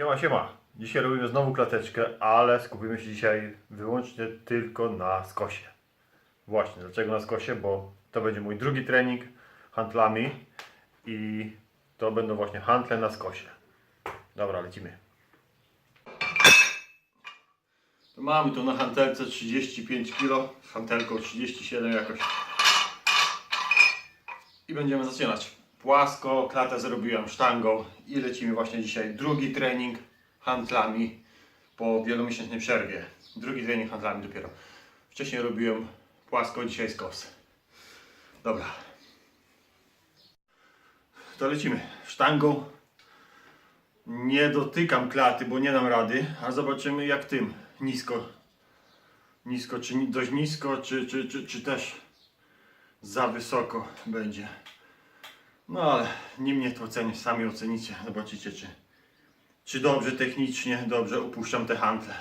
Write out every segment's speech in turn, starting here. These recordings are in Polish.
Siema, siema. Dzisiaj robimy znowu klateczkę, ale skupimy się dzisiaj wyłącznie tylko na skosie. Właśnie, dlaczego na skosie? Bo to będzie mój drugi trening handlami i to będą właśnie handle na skosie. Dobra, lecimy. Mamy tu na hantelce 35 kg, z hantelką 37 jakoś. I będziemy zaczynać. Płasko, klatę zrobiłem sztangą i lecimy właśnie dzisiaj drugi trening handlami po wielomiesięcznej przerwie. Drugi trening handlami dopiero. Wcześniej robiłem płasko, dzisiaj skos. Dobra. To lecimy. Sztangą nie dotykam klaty, bo nie dam rady, a zobaczymy jak tym. Nisko. Nisko, czy dość nisko, czy, czy, czy, czy też za wysoko będzie. No ale nie mnie to ocenić, sami ocenicie, zobaczycie czy, czy dobrze technicznie, dobrze upuszczam te handle.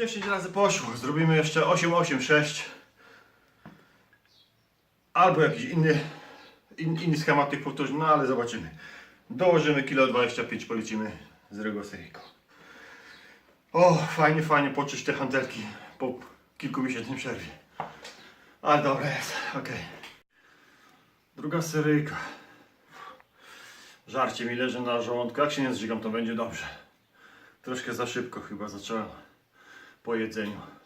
Dziesięć razy poszło, zrobimy jeszcze 8, 8, 6 albo jakiś inny, in, inny schemat tych powtórzeń, no ale zobaczymy. Dołożymy kilo 25, polecimy z drugą seryjką. O, fajnie, fajnie poczuć te hantelki po kilkumiesięcznej przerwie. Ale dobra jest, okej. Druga seryjka. Żarcie mi leży na żołądku, jak się nie zżygam to będzie dobrze. Troszkę za szybko chyba zacząłem po jedzeniu.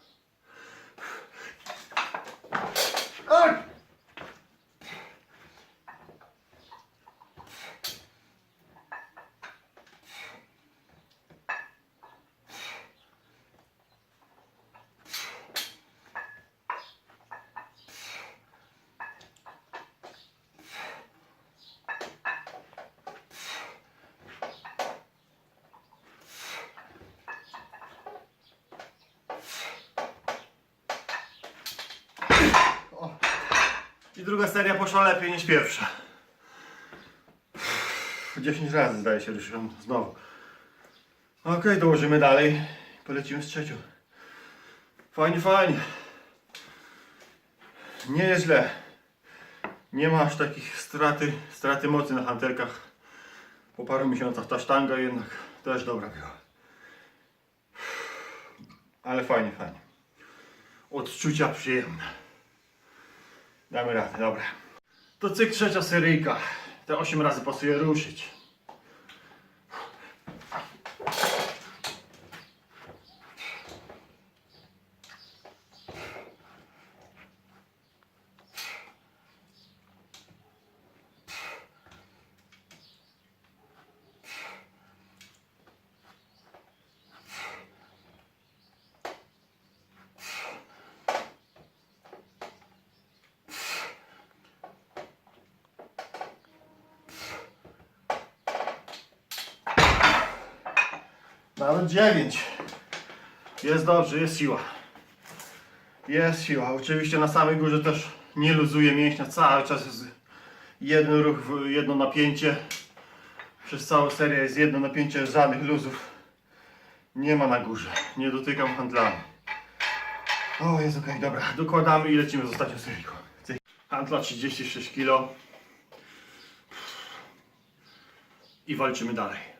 Druga seria poszła lepiej niż pierwsza. 10 razy zdaje się ruszyłem znowu. Ok, dołożymy dalej. Polecimy z trzecią. Fajnie, fajnie. Nie jest źle. Nie ma aż takich straty, straty mocy na hantelkach. Po paru miesiącach ta sztanga jednak też dobra była. Ale fajnie, fajnie. Odczucia przyjemne. Damy radę, dobra. To cyk trzecia seryjka. Te 8 razy pasuje ruszyć. Nawet 9. Jest dobrze, jest siła. Jest siła. Oczywiście na samej górze też nie luzuje mięśnia. Cały czas jest jeden ruch, jedno napięcie. Przez całą serię jest jedno napięcie, żadnych luzów. Nie ma na górze. Nie dotykam handlami. O, jest ok, dobra. Dokładamy i lecimy z ostatnią serią. Handla 36 kg. I walczymy dalej.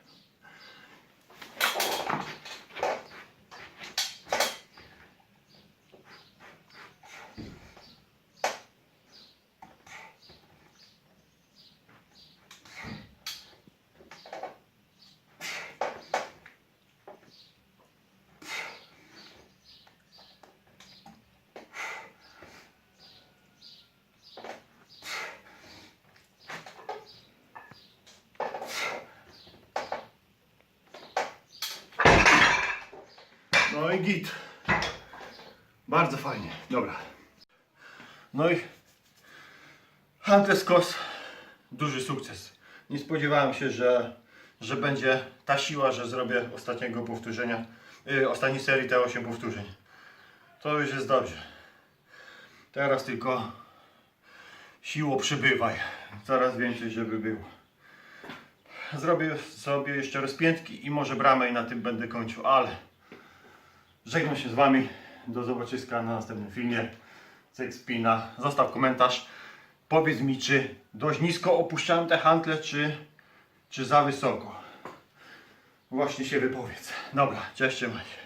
No i git. Bardzo fajnie. Dobra. No i Hunter Skos duży sukces. Nie spodziewałem się, że, że będzie ta siła, że zrobię ostatniego powtórzenia, yy, ostatniej serii te 8 powtórzeń. To już jest dobrze. Teraz tylko siło przybywaj. Coraz więcej, żeby było. Zrobię sobie jeszcze rozpiętki i może bramę i na tym będę kończył, ale żegnam się z Wami. Do zobaczyska na następnym filmie. Cek spina. Zostaw komentarz. Powiedz mi, czy dość nisko opuszczałem te handle, czy, czy za wysoko. Właśnie się wypowiedz. Dobra, cześć, trzymaj.